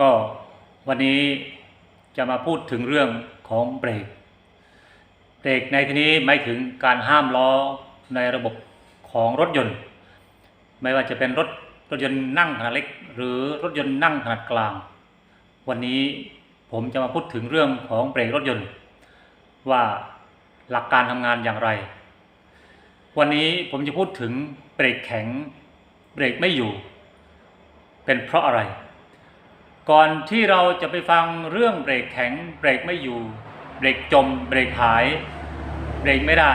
ก็วันนี้จะมาพูดถึงเรื่องของเบรก เบรกในที่นี้หมายถึงการห้ามล้อในระบบของรถยนต์ ไม่ว่าจะเป็นรถรถยนต์นั่งขนาดเล็ก หรือรถยนต์นั่งขนาดกลาง วันนี้ผมจะมาพูดถึงเรื่องของเบรกรถยนต์ ว่าหลักการทำงานอย่างไร วันนี้ผมจะพูดถึงเบรกแข็ง เบรกไม่อยู่ เป็นเพราะอะไร ก่อนที่เราจะไปฟังเรื่องเบรกแข็งเบรกไม่อยู่ เบรกจม เบรกหายเบรกไม่ได้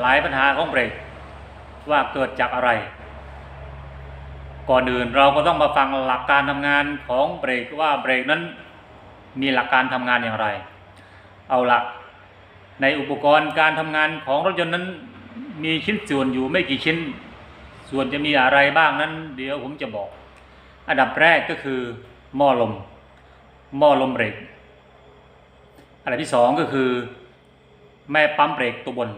หลายปัญหาของเบรกว่าเกิดจากอะไร ก่อนอื่นเราก็ต้องมาฟังหลักการทำงานของเบรกว่าเบรกนั้นมีหลักการทำงานอย่างไร เอาละในอุปกรณ์การทำงานของรถยนต์นั้น มีชิ้นส่วนอยู่ไม่กี่ชิ้น ส่วนจะมีอะไรบ้างนั้น เดี๋ยวผมจะบอก อันดับแรกก็คือ หม้อลม หม้อลมเบรกอันดับที่สองก็คือ แม่ปั๊มเบรกตัวบน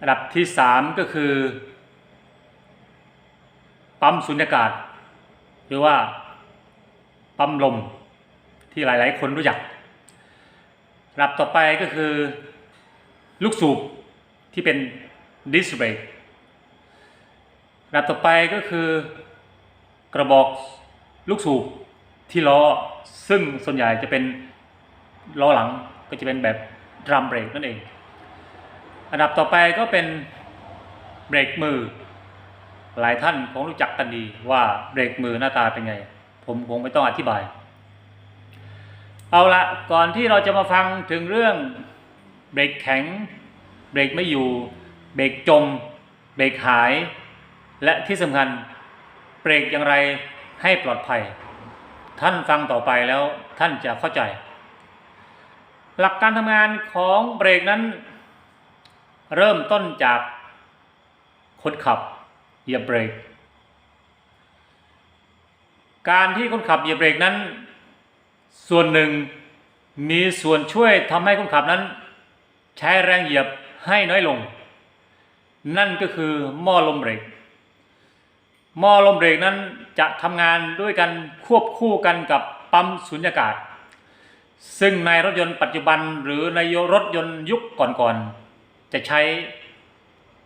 อันดับที่สามก็คือ ปั๊มสุญญากาศ หรือว่าปั๊มลมที่หลาย ๆ คนรู้จักอันดับต่อไปก็คือ ลูกสูบที่เป็นดิสเบรกอันดับต่อไปก็คือกระบอก ลูกสูบที่ล้อซึ่งส่วนใหญ่จะเป็นล้อหลังก็จะเป็นแบบดรัมเบรกนั่นเอง อันดับต่อไปก็เป็นเบรกมือ หลายท่านคงรู้จักกันดีว่าเบรกมือหน้าตาเป็นไง ผมคงไม่ต้องอธิบาย เอาละก่อนที่เราจะมาฟังถึงเรื่องเบรกแข็ง เบรกไม่อยู่ เบรกจม เบรกหาย และที่สำคัญเบรกอย่างไร ให้ปลอดภัย ท่านฟังต่อไปแล้วท่านจะเข้าใจ หลักการทำงานของเบรกนั้น เริ่มต้นจากคนขับเหยียบเบรก การที่คนขับเหยียบเบรกนั้น ส่วนหนึ่งมีส่วนช่วยทำให้คนขับนั้น ใช้แรงเหยียบให้น้อยลง นั่นก็คือหม้อลมเบรก หม้อลมเบรกนั้นจะทำงานด้วยกันควบคู่กันกับปั๊มสุญญากาศ ซึ่งในรถยนต์ปัจจุบันหรือในรถยนต์ยุคก่อนๆจะใช้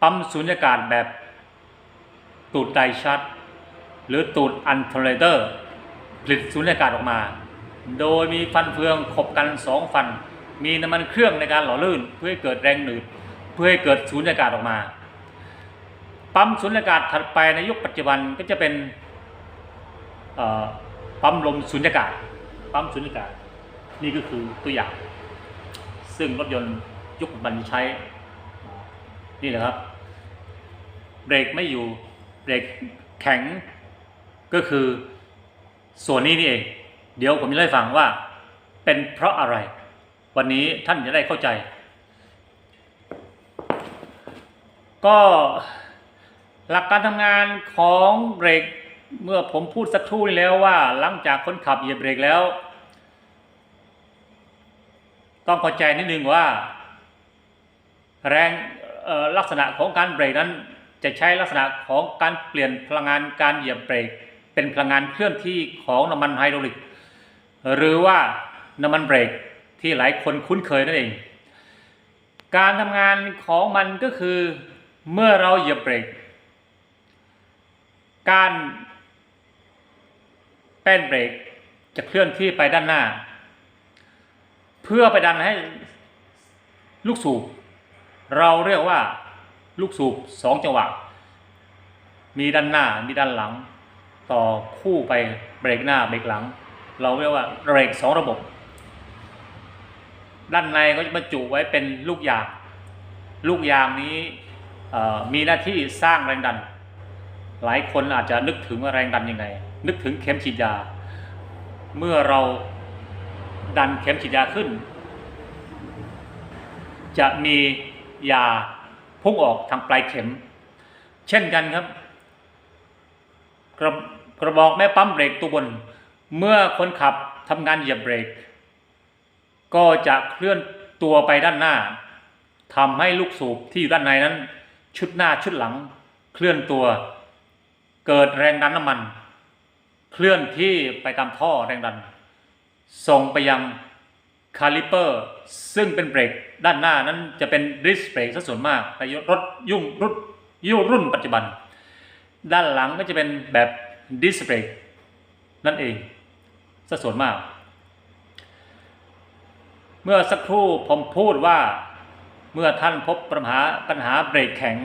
ปั๊มสุญญากาศแบบตูดไดชัดหรือตูดอันเทอร์เรเตอร์ผลิตสุญญากาศออกมา โดยมีฟันเฟืองขบกันสองฟัน มีน้ำมันเครื่องในการหล่อลื่น เพื่อให้เกิดแรงหนืด เพื่อให้เกิดสุญญากาศออกมา ปั๊มสุญญากาศถัดไปในยุคปัจจุบันก็จะเป็นปั๊มลมสุญญากาศปั๊มสุญญากาศนี่ก็คือตัวอย่าง ซึ่งรถยนต์ยุคปัจจุบันใช้นี่แหละครับเบรกไม่อยู่เบรกแข็งก็คือส่วนนี้นี่เอง เดี๋ยวผมจะเล่าให้ฟังว่าเป็นเพราะอะไร วันนี้ท่านจะได้เข้าใจ ก็ หลักการทำงานของเบรกเมื่อผมพูดสักครู่นี้แล้วว่าหลังจากคนขับเหยียบเบรกแล้ว ต้องเข้าใจนิดนึงว่า แรงลักษณะของการเบรกนั้น จะใช้ลักษณะของการเปลี่ยนพลังงานการเหยียบเบรก เป็นพลังงานเคลื่อนที่ของน้ำมันไฮดรอลิก หรือว่าน้ำมันเบรกที่หลายคนคุ้นเคยนั่นเอง การทำงานของมันก็คือเมื่อเราเหยียบเบรก การแป้นเบรกจะเคลื่อนที่ไปด้านหน้า เพื่อไปดันให้ลูกสูบ เราเรียกว่าลูกสูบสองจังหวะ มีด้านหน้ามีด้านหลัง ต่อคู่ไปเบรกหน้าเบรกหลัง เราเรียกว่าเบรกสองระบบ ด้านในก็จะบรรจุไว้เป็นลูกยาง ลูกยางนี้มีหน้าที่สร้างแรงดัน หลายคนอาจจะนึกถึงแรงดันยังไง นึกถึงเข็มฉีดยา เมื่อเราดันเข็มฉีดยาขึ้น จะมียาพุ่งออกทางปลายเข็ม เช่นกันครับ กระกระบอกแม่ปั๊มเบรกตัวบน เมื่อคนขับทำงานเหยียบเบรก ก็จะเคลื่อนตัวไปด้านหน้าทำให้ลูกสูบที่อยู่ด้านในนั้น ชุดหน้าชุดหลัง เคลื่อนตัว เกิดแรงดันน้ำมัน เคลื่อนที่ไปตามท่อแรงดัน ส่งไปยังคาลิเปอร์ ซึ่งเป็นเบรกด้านหน้านั้นจะเป็นดิสเบรกซะส่วนมากในรถยุ่งรุ่นยุ่รุ่นปัจจุบัน ด้านหลังก็จะเป็นแบบดิสเบรกนั่นเองซะส่วนมาก เมื่อสักครู่ผมพูดว่าเมื่อท่านพบปัญหาปัญหาเบรกแข็ง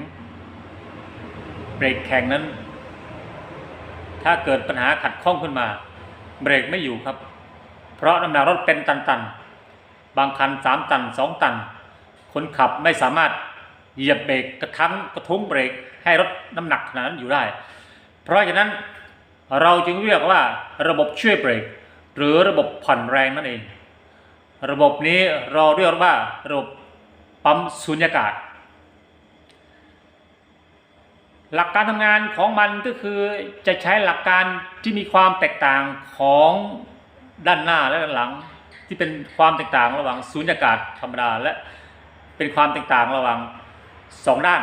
เบรกแข็งนั้น ถ้าเกิดปัญหาขัดข้องขึ้นมา เบรกไม่อยู่ครับ เพราะน้ำหนักรถเป็นตันๆ บางคัน3ตัน2ตัน คนขับไม่สามารถเหยียบเบรกกระทั้งกระทุ้งเบรกให้รถน้ำหนักขนาดนั้นอยู่ได้ เพราะฉะนั้นเราจึงเรียกว่าระบบช่วยเบรก หรือระบบผ่อนแรงนั่นเอง ระบบนี้เราเรียกว่าระบบปั๊มสุญญากาศ หลักการทำงานของมันก็คือจะใช้หลักการที่มีความแตกต่างของด้านหน้าและด้านหลัง ที่เป็นความแตกต่างระหว่างสุญญากาศธรรมดาและเป็นความแตกต่างระหว่างสองด้าน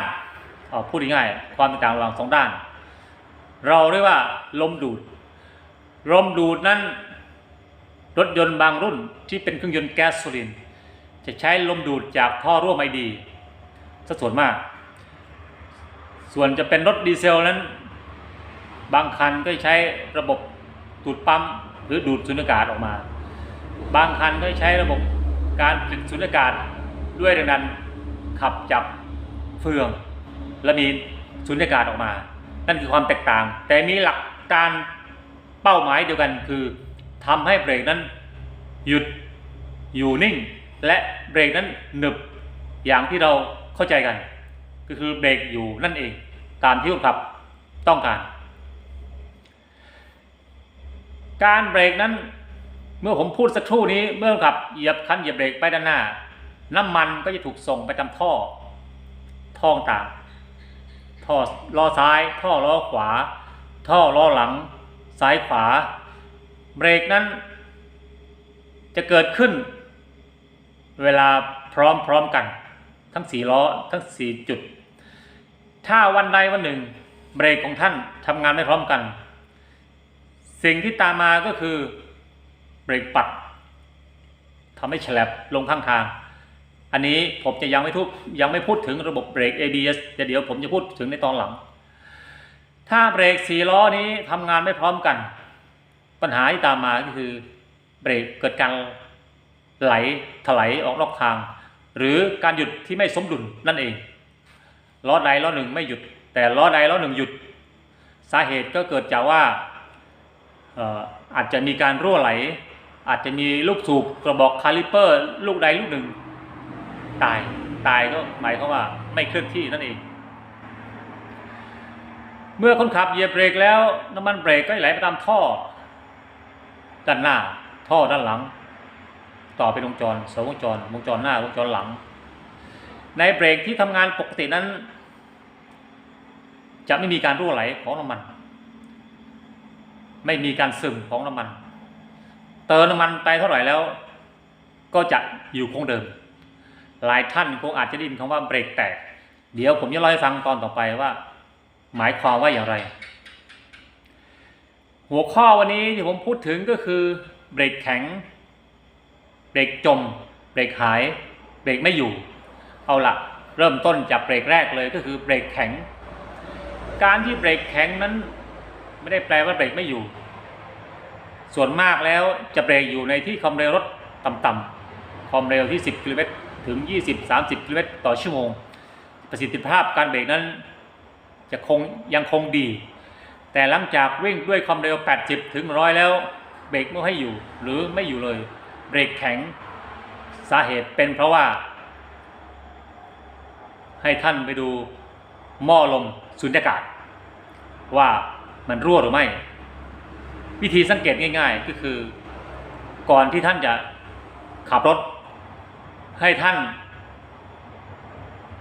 พูดง่ายๆความแตกต่างระหว่างสองด้าน เราเรียกว่าลมดูด ลมดูดนั้นรถยนต์บางรุ่นที่เป็นเครื่องยนต์แก๊สโซลินจะใช้ลมดูดจากท่อร่วมไอดีสัส่วนมาก ส่วนจะเป็นรถดีเซลนั้น บางคันก็ใช้ระบบดูดปั๊มหรือดูดสุญญากาศออกมา บางคันก็ใช้ระบบการผลิตสุญญากาศด้วยแรงดันขับจากเฟืองและมีสุญญากาศออกมา นั่นคือความแตกต่าง แต่มีหลักการเป้าหมายเดียวกันคือทำให้เบรกนั้นหยุดอยู่นิ่ง และเบรกนั้นหนึบอย่างที่เราเข้าใจกัน ก็คือเบรกอยู่นั่นเอง ตามที่คนขับต้องการ การเบรกนั้น เมื่อผมพูดสักครู่นี้เมื่อคนขับเหยียบคันเหยียบเบรกไปด้านหน้า น้ำมันก็จะถูกส่งไปตามท่อ ท่อต่างท่อล้อซ้าย ท่อล้อขวา ท่อล้อหลัง ซ้ายขวา เบรกนั้น จะเกิดขึ้น เวลาพร้อมๆกัน ทั้งสี่ล้อทั้งสี่จุด ถ้าวันใดวันหนึ่ง เบรกของท่านทำงานไม่พร้อมกัน สิ่งที่ตามมาก็คือ เบรกปัดทำให้ฉลับลงข้างทาง อันนี้ผมจะยังไม่ทุกยังไม่พูดถึงระบบเบรก ABS แต่เดี๋ยวผมจะพูดถึงในตอนหลัง ถ้าเบรกสี่ล้อนี้ทำงานไม่พร้อมกัน ปัญหาที่ตามมาก็คือเบรกเกิดการไหลถลายออกนอกทาง หรือการหยุดที่ไม่สมดุลนั่นเอง ล้อใดล้อหนึ่งไม่หยุด แต่ล้อใดล้อหนึ่งหยุด สาเหตุก็เกิดจากว่าเอ่ออาจจะมีการรั่วไหล อาจจะมีลูกสูบกระบอกคาลิเปอร์ ลูกใดลูกหนึ่ง ตายตายก็หมายความว่าไม่เคลื่อนที่นั่นเอง เมื่อคนขับเหยียบเบรกแล้วน้ำมันเบรกก็ไหลไปตามท่อ ด้านหน้า ท่อด้านหลัง ต่อเป็นวงจรสองวงจรวงจรหน้าวงจรหลัง ในเบรกที่ทำงานปกตินั้น จะไม่มีการรั่วไหลของน้ำมัน ไม่มีการซึมของน้ำมัน เติมน้ำมันไปเท่าไหร่แล้ว ก็จะอยู่คงเดิม หลายท่านคงอาจจะได้ยินคำว่าเบรกแตก เดี๋ยวผมจะเล่าให้ฟังตอนต่อไปว่า หมายความว่าอย่างไร หัวข้อวันนี้ที่ผมพูดถึงก็คือเบรกแข็ง เบรกจม เบรกหาย เบรกไม่อยู่ เอาละเริ่มต้นจากเบรกแรกเลยก็คือเบรกแข็ง การที่เบรกแข็งนั้น ไม่ได้แปลว่าเบรกไม่อยู่ ส่วนมากแล้วจะเบรกอยู่ในที่ความเร็วรถต่ำๆความเร็วที่ 10 กิโลเมตรถึง 20-30 กิโลเมตรต่อชั่วโมง ประสิทธิภาพการเบรกนั้นจะคงยังคงดี แต่หลังจากวิ่งด้วยความเร็ว 80 ถึง100แล้ว เบรกไม่ให้อยู่หรือไม่อยู่เลย เบรกแข็งสาเหตุเป็นเพราะว่า ให้ท่านไปดูหม้อลมสุญญากาศ ว่ามันรั่วหรือไม่ วิธีสังเกตง่าย ๆ ก็คือ ก่อนที่ท่านจะขับรถ ให้ท่าน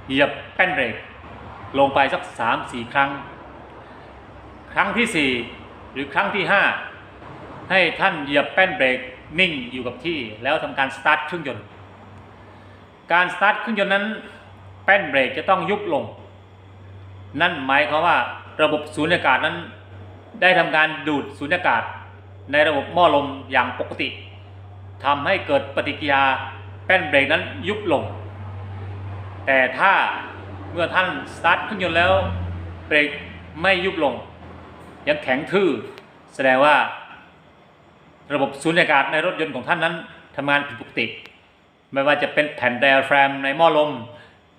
เหยียบแป้นเบรกลงไปสักสามสี่ครั้ง ครั้งที่สี่หรือครั้งที่ห้าให้ท่านเหยียบแป้นเบรกนิ่งอยู่กับที่แล้วทำการสตาร์ทเครื่องยนต์ การสตาร์ทเครื่องยนต์นั้น แป้นเบรกจะต้องยุบลง นั่นหมายความว่าระบบสูญญากาศนั้น ได้ทำการดูดสูญญากาศ ในระบบหม้อลมอย่างปกติทำให้เกิดปฏิกิริยาแป้นเบรกนั้นยุบลง แต่ถ้าเมื่อท่านสตาร์ทเครื่องยนต์แล้วเบรกไม่ยุบลง ยังแข็งทื่อแสดงว่า ระบบสูญญากาศในรถยนต์ของท่านนั้นทำงานผิดปกติ ไม่ว่าจะเป็นแผ่นไดอะแฟรมในหม้อลม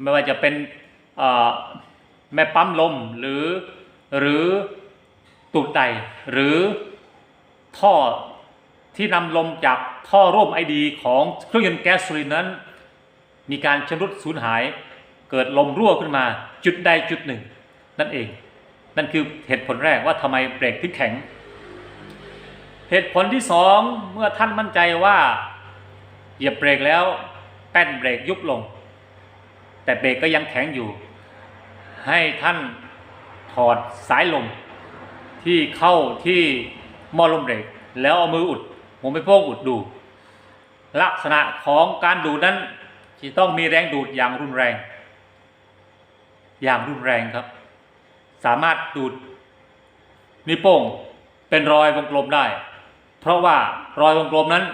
ไม่ว่าจะเป็นแม่ปั๊มลมหรือหรือตูดไดหรือท่อที่นำลมจากท่อร่วมไอดีของเครื่องยนต์แก๊สโซลีนนั้น มีการชำรุดสูญหาย เกิดลมรั่วขึ้นมาจุดใดจุดหนึ่ง นั่นเอง นั่นคือเหตุผลแรกว่าทำไมเบรกถึงแข็ง เหตุผลที่สองเมื่อท่านมั่นใจว่าเหยียบเบรกแล้วแป้นเบรกยุบลง แต่เบรกก็ยังแข็งอยู่ ให้ท่านถอดสายลมที่เข้าที่หม้อลมเบรก แล้วเอามืออุดหัวไม่โป้งอุดดู ลักษณะของการดูดนั้นจะต้องมีแรงดูดอย่างรุนแรง อย่างรุนแรงครับ สามารถดูดนิ้วโป้งเป็นรอยวงกลมได้ เพราะว่ารอยวงกลมนั้น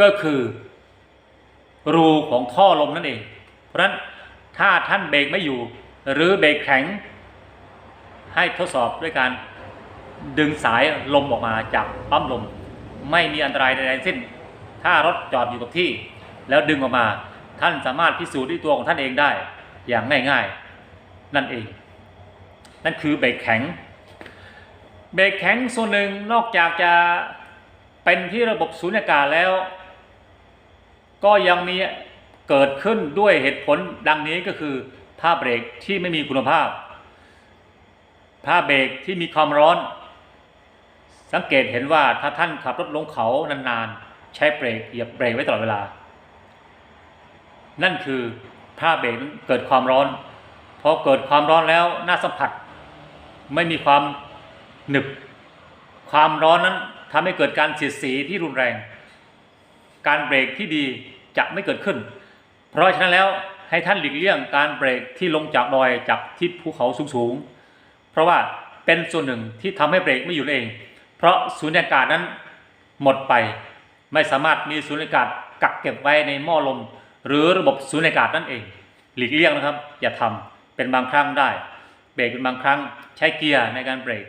ก็คือ รูของท่อลมนั่นเอง เพราะฉะนั้น ถ้าท่านเบรกไม่อยู่ หรือเบรกแข็ง ให้ทดสอบด้วยการดึงสายลมออกมาจากปั๊มลม ไม่มีอันตรายใดๆทั้งสิ้น ถ้ารถจอดอยู่กับที่ แล้วดึงออกมา ท่านสามารถพิสูจน์ด้วยตัวของท่านเองได้ อย่างง่ายๆ นั่นเอง นั่นคือเบรกแข็ง เบรกแข็งส่วนหนึ่งนอกจากจะเป็นที่ระบบสูญญากาศแล้ว ก็ยังมี เกิดขึ้นด้วยเหตุผลดังนี้ก็คือผ้าเบรกที่ไม่มีคุณภาพ ผ้าเบรกที่มีความร้อน สังเกตเห็นว่าถ้าท่านขับรถลงเขานานๆ ใช้เบรกเหยียบเบรกไว้ตลอดเวลา นั่นคือผ้าเบรกเกิดความร้อนพอเกิดความร้อนแล้วหน้าสัมผัส ไม่มีความหนึบ ความร้อนนั้นทำให้เกิดการเสียดสีที่รุนแรง การเบรกที่ดีจะไม่เกิดขึ้น เพราะฉะนั้นแล้วให้ท่านหลีกเลี่ยงการเบรกที่ลงจากดอยจากที่ภูเขาสูงๆ เพราะว่าเป็นส่วนหนึ่งที่ทำให้เบรกไม่อยู่เอง เพราะสูญญากาศนั้นหมดไป ไม่สามารถมีสูญญากาศกักเก็บไว้ในหม้อลม หรือระบบสูญญากาศนั่นเอง หลีกเลี่ยงนะครับ อย่าทำเป็นบางครั้งได้ เบรกเป็นบางครั้งใช้เกียร์ในการเบรก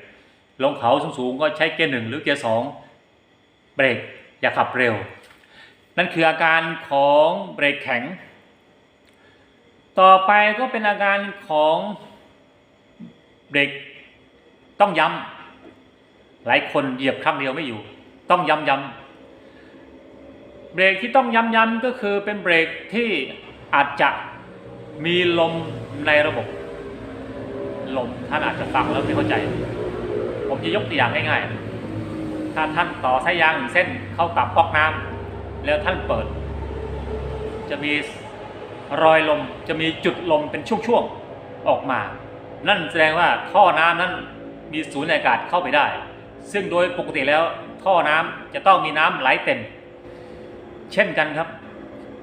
ลงเขาสูงๆก็ใช้เกียร์หนึ่งหรือเกียร์สองเบรกอย่าขับเร็ว นั่นคืออาการของเบรกแข็ง ต่อไปก็เป็นอาการของเบรกต้องย้ำหลายคนเหยียบครั้งเดียวไม่อยู่ ต้องย้ำย้ำเบรกที่ต้องย้ำย้ำก็คือเป็นเบรกที่อาจจะมีลมในระบบ ลมท่านอาจจะฟังแล้วไม่เข้าใจ ผมจะยกตัวอย่างง่ายๆ ถ้าท่านต่อสายยางหนึ่งเส้นเข้ากับก๊อกน้ำแล้วท่านเปิด จะมี รอยลมจะมีจุดลมเป็นช่วงๆออกมา นั่นแสดงว่าท่อน้ำนั้นมีสูญญากาศเข้าไปได้ ซึ่งโดยปกติแล้วท่อน้ำจะต้องมีน้ำไหลเต็ม เช่นกันครับ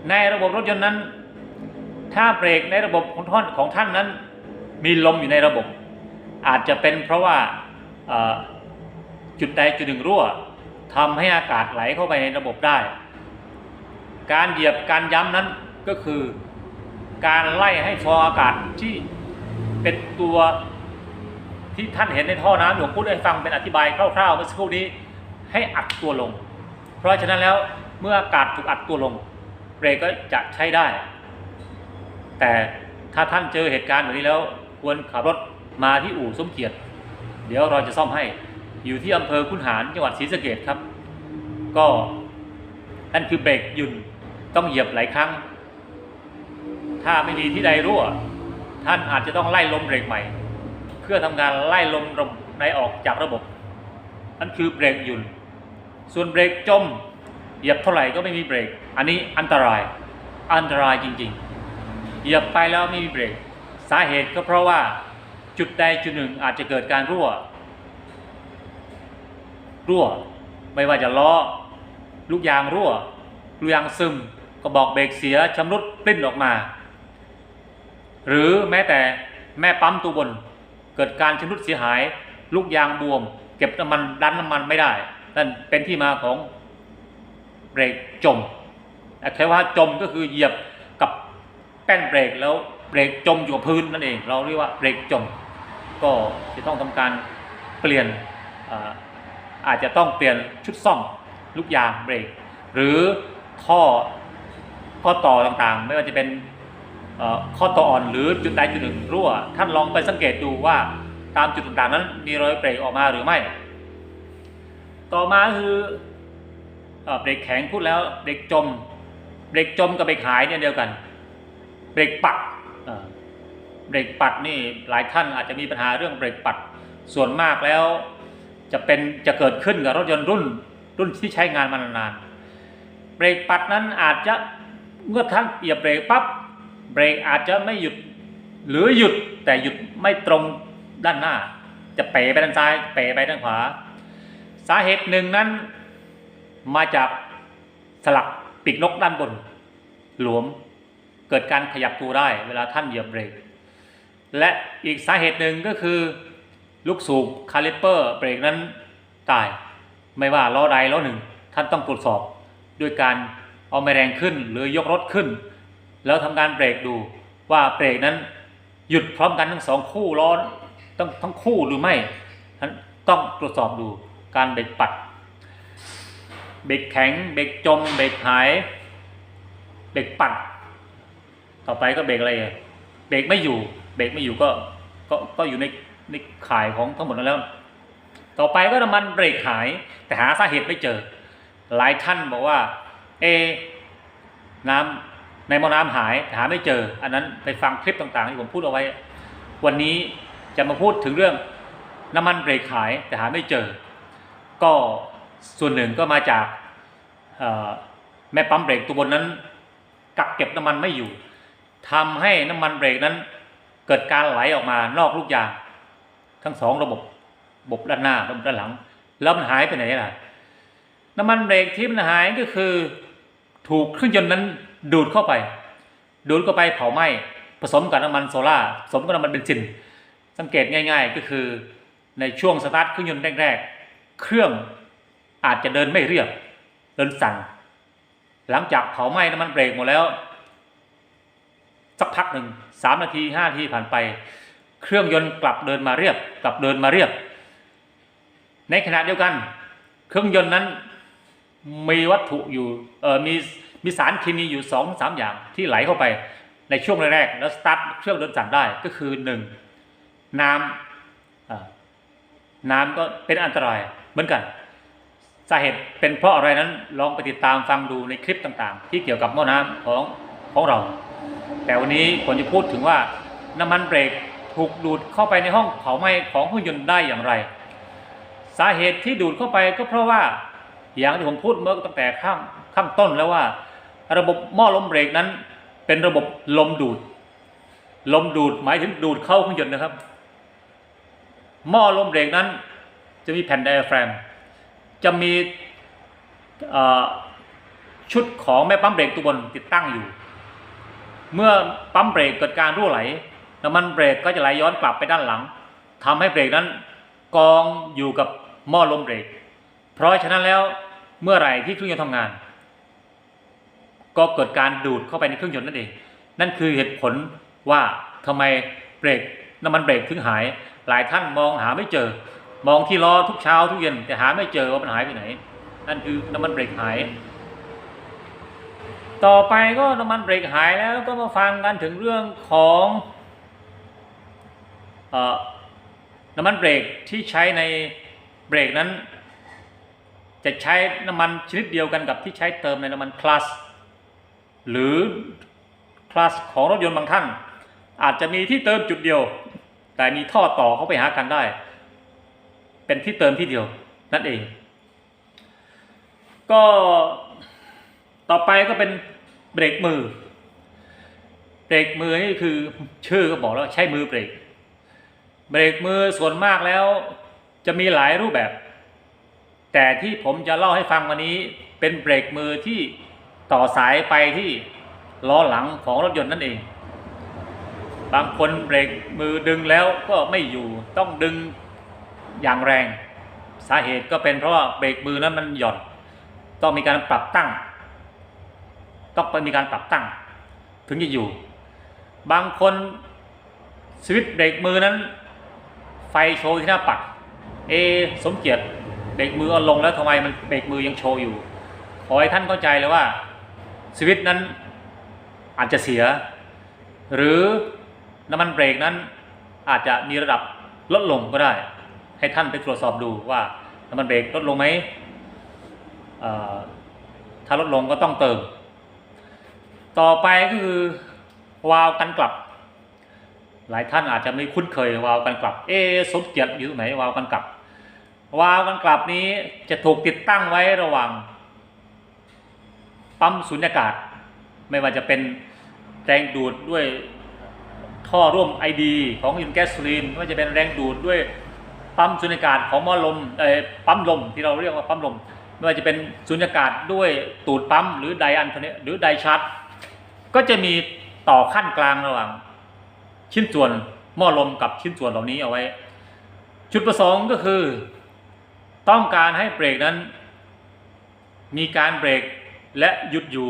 ในระบบรถยนต์นั้น ถ้าเบรกในระบบของท่านของท่านนั้น มีลมอยู่ในระบบ อาจจะเป็นเพราะว่าจุดใดจุดหนึ่งรั่วทำให้อากาศไหลเข้าไปในระบบได้ การเหยียบการย้ำนั้นก็คือ การไล่ให้ฟองอากาศที่เป็นตัวที่ท่านเห็นในท่อน้ำผมพูดให้ฟังเป็นอธิบายคร่าวๆเมื่อสักครู่นี้ให้อัดตัวลง เพราะฉะนั้นแล้วเมื่ออากาศถูกอัดตัวลงเบรกก็จะใช้ได้ แต่ถ้าท่านเจอเหตุการณ์แบบนี้แล้วควรขับรถมาที่อู่สมเกียรติ เดี๋ยวเราจะซ่อมให้อยู่ที่อำเภอคุนหารจังหวัดศรีสะเกดครับ ก็นั่นคือเบรกยุ่นต้องเหยียบหลายครั้ง ถ้าไม่มีที่ใดรั่ว ท่านอาจจะต้องไล่ลมเบรกใหม่ เพื่อทำการไล่ลมลมในออกจากระบบ นั่นคือเบรกหยุนส่วนเบรกจมเหยียบเท่าไหร่ก็ไม่มีเบรก อันนี้อันตราย อันตรายจริงๆ เหยียบไปแล้วไม่มีเบรก สาเหตุก็เพราะว่าจุดใดจุดหนึ่งอาจจะเกิดการรั่ว รั่ว ไม่ว่าจะล้อ ลูกยางรั่ว ลูกยางซึมกระบอกเบรกเสียชำรุดปลิ้นออกมา หรือแม้แต่แม่ปั๊มตัวบน เกิดการชำรุดเสียหาย ลูกยางบวม เก็บน้ำมันดันน้ำมันไม่ได้ นั่นเป็นที่มาของเบรกจมแค่ว่าจมก็คือเหยียบกับแป้นเบรกแล้วเบรกจมอยู่กับพื้นนั่นเอง เราเรียกว่าเบรกจม ก็จะต้องทำการเปลี่ยนอาจจะต้องเปลี่ยนชุดซ่อมลูกยางเบรก หรือท่อข้อต่อต่างๆ ไม่ว่าจะเป็น ข้อต่ออ่อนหรือจุดใดจุดหนึ่งรั่ว ท่านลองไปสังเกตดูว่าตามจุดต่างๆนั้นมีรอยเบรกออกมาหรือไม่ ต่อมาคือเบรกแข็งพูดแล้วเบรกจมเบรกจมกับเบรกหายเนี่ยเดียวกันเบรกปัดเบรกปัดนี่หลายท่านอาจจะมีปัญหาเรื่องเบรกปัดส่วนมากแล้ว จะเป็นจะเกิดขึ้นกับรถยนต์รุ่นรุ่นที่ใช้งานมานานๆเบรกปัดนั้นอาจจะเมื่อท่านเหยียบเบรกปั๊บ เบรกอาจจะไม่หยุด หรือหยุดแต่หยุดไม่ตรงด้านหน้า จะเป๋ไปด้านซ้ายเป๋ไปด้านขวา สาเหตุหนึ่งนั้นมาจากสลักปีกนกด้านบน หลวมเกิดการขยับตัวได้ เวลาท่านเหยียบเบรก และอีกสาเหตุหนึ่งก็คือ ลูกสูบคาลิเปอร์เบรกนั้นตาย ไม่ว่าล้อใดล้อหนึ่ง ท่านต้องตรวจสอบด้วยการเอาแม่แรงขึ้นหรือยกรถขึ้น แล้วทำการเบรกดูว่าเบรกนั้นหยุดพร้อมกันทั้งสองคู่ล้อต้องทั้งคู่หรือไม่ท่านต้องตรวจสอบดูการเบรกปัด เบรกแข็ง เบรกจม เบรกหาย เบรกปัด ต่อไปก็เบรกอะไรเบรกไม่อยู่ เบรกไม่อยู่ก็ก็ก็อยู่ในในข่ายของทั้งหมดนั้นแล้ว ต่อไปก็น้ำมันเบรกหาย แต่หาสาเหตุไม่เจอ หลายท่านบอกว่า เอ น้ำ ในหม้อน้ำหายแต่หาไม่เจอ อันนั้นไปฟังคลิปต่างๆที่ผมพูดเอาไว้ วันนี้จะมาพูดถึงเรื่องน้ำมันเบรกหายแต่หาไม่เจอ ก็ส่วนหนึ่งก็มาจากแม่ปั๊มเบรกตัวบนนั้น กักเก็บน้ำมันไม่อยู่ทำให้น้ำมันเบรกนั้น เกิดการไหลออกมานอกลูกยางทั้งสองระบบระบบด้านหน้าระบบด้านหลัง แล้วมันหายไปไหนล่ะ น้ำมันเบรกที่มันหายก็คือ ถูกเครื่องยนต์นั้น ดูดเข้าไป ดูดเข้าไปเผาไหม้ผสมกับน้ำมันโซล่าผสมกับน้ำมันเบนซิน สังเกตง่าย ๆ ก็คือในช่วงสตาร์ทเครื่องยนต์แรกๆ เครื่องอาจจะเดินไม่เรียบ เดินสั่น หลังจากเผาไหม้น้ำมันเบรกหมดแล้ว สักพักหนึ่งสามนาทีห้านาทีผ่านไป เครื่องยนต์กลับเดินมาเรียบ กลับเดินมาเรียบ ในขณะเดียวกัน เครื่องยนต์นั้นมีวัตถุอยู่เออมี มีสารเคมีอยู่สองสามอย่างที่ไหลเข้าไปในช่วงแรกๆแล้วสตาร์ทเครื่องเดินสั่นได้ก็คือหนึ่งน้ำอ่าน้ำก็เป็นอันตรายเหมือนกันสาเหตุเป็นเพราะอะไรนั้นลองไปติดตามฟังดูในคลิปต่างๆ ที่เกี่ยวกับหม้อน้ำของของเรา แต่วันนี้ผมจะพูดถึงว่าน้ำมันเบรกถูกดูดเข้าไปในห้องเผาไหม้ของเครื่องยนต์ได้อย่างไร สาเหตุที่ดูดเข้าไปก็เพราะว่าอย่างที่ผมพูดเมื่อตั้งแต่ข้างข้างต้นแล้วว่า ระบบหม้อลมเบรกนั้น เป็นระบบลมดูด ลมดูดหมายถึงดูดเข้าเครื่องยนต์นะครับ หม้อลมเบรกนั้น จะมีแผ่นไดอะแฟรม จะมีชุดของแม่ปั๊มเบรกตัวบนติดตั้งอยู่ เมื่อปั๊มเบรกเกิดการรั่วไหลน้ำมันเบรกก็จะไหลย้อนกลับไปด้านหลังทำให้เบรกนั้นกองอยู่กับหม้อลมเบรก เพราะฉะนั้นแล้วเมื่อไหร่ที่เครื่องยนต์ทำงาน ก็เกิดการดูดเข้าไปในเครื่องยนต์นั่นเอง นั่นคือเหตุผลว่าทำไมเบรกน้ำมันเบรกถึงหาย หลายท่านมองหาไม่เจอ มองที่ล้อทุกเช้าทุกเย็นแต่หาไม่เจอว่ามันหายไปไหน นั่นคือน้ำมันเบรกหาย ต่อไปก็น้ำมันเบรกหายแล้วก็มาฟังกันถึงเรื่องของอน้ำมันเบรกที่ใช้ในเบรกนั้น จะใช้น้ำมันชนิดเดียวกันกับที่ใช้เติมในน้ำมันคลัส หรือคลัสของรถยนต์บางท่าน อาจจะมีที่เติมจุดเดียว แต่มีท่อต่อเข้าไปหากันได้ เป็นที่เติมที่เดียวนั่นเอง ก็ต่อไปก็เป็นเบรกมือ เบรกมือนี่คือชื่อก็บอกแล้วใช้มือเบรก เบรกมือส่วนมากแล้วจะมีหลายรูปแบบ แต่ที่ผมจะเล่าให้ฟังวันนี้เป็นเบรกมือที่ ต่อสายไปที่ล้อหลังของรถยนต์นั่นเอง บางคนเบรกมือดึงแล้วก็ไม่อยู่ต้องดึงอย่างแรง สาเหตุก็เป็นเพราะว่าเบรกมือนั้นมันหย่อน ต้องมีการปรับตั้ง ต้องไปมีการปรับตั้ง ถึงจะอยู่ บางคนสวิตช์เบรกมือนั้น ไฟโชว์ที่หน้าปัด เอสมเกียรติเบรกมือเอาลงแล้วทำไมมันเบรกมือยังโชว์อยู่ ขอให้ท่านเข้าใจเลยว่า สวิตนั้นอาจจะเสีย หรือน้ำมันเบรกนั้นอาจจะมีระดับลดลงก็ได้ ให้ท่านไปตรวจสอบดูว่าน้ำมันเบรกลดลงไหมถ้าลดลงก็ต้องเติม ต่อไปก็คือวาล์วกันกลับ หลายท่านอาจจะไม่คุ้นเคยวาล์วกันกลับ เอสมเกียรติอยู่ตรงไหนวาล์วกันกลับวาล์วกันกลับนี้จะถูกติดตั้งไว้ระหว่าง ปั๊มสุญญากาศ ไม่ว่าจะเป็นแรงดูดด้วยท่อร่วมไอดีของยูนแก๊สซลีนไม่ว่าจะเป็นแรงดูดด้วยปั๊มสุญญากาศของหม้อลมเอ่อปั๊มลมที่เราเรียกว่าปั๊มลม ไม่ว่าจะเป็นสุญญากาศด้วยตูดปั๊มหรือไดอันโทนหรือไดชาร์จก็จะมีต่อขั้นกลางระหว่าง ชิ้นส่วนหม้อลมกับชิ้นส่วนเหล่านี้เอาไว้ จุดประสงค์ก็คือ ต้องการให้เบรกนั้น มีการเบรก และหยุดอยู่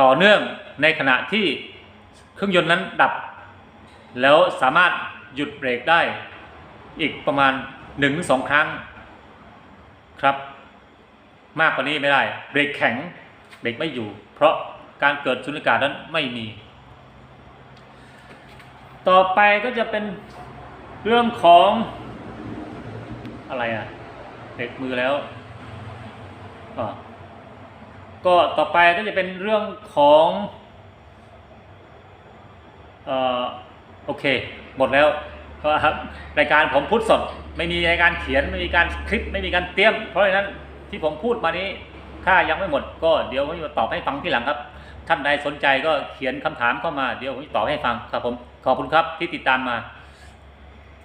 ต่อเนื่องในขณะที่เครื่องยนต์นั้นดับ แล้วสามารถหยุดเบรกได้ อีกประมาณ1นถึงสครั้งครับ มากกว่านี้ไม่ได้ เบรกแข็งเบรกไม่อยู่ เพราะการเกิดสุญญากาศนั้นไม่มี ต่อไปก็จะเป็นเรื่องของอะไรอะเบรกมือแล้วอะ ก็ต่อไปก็จะเป็นเรื่องของเอ่อโอเค หมดแล้วครับรายการผมพูดสด ไม่มีรายการเขียนไม่มีการคลิปไม่มีการเตรียม เพราะฉะนั้นที่ผมพูดมานี้ถ้ายังไม่หมด ก็เดี๋ยวผมจะตอบให้ฟังที่หลังครับ ท่านใดสนใจก็เขียนคำถามเข้ามาเดี๋ยวผมจะตอบให้ฟังครับผมขอบคุณครับที่ติดตามมา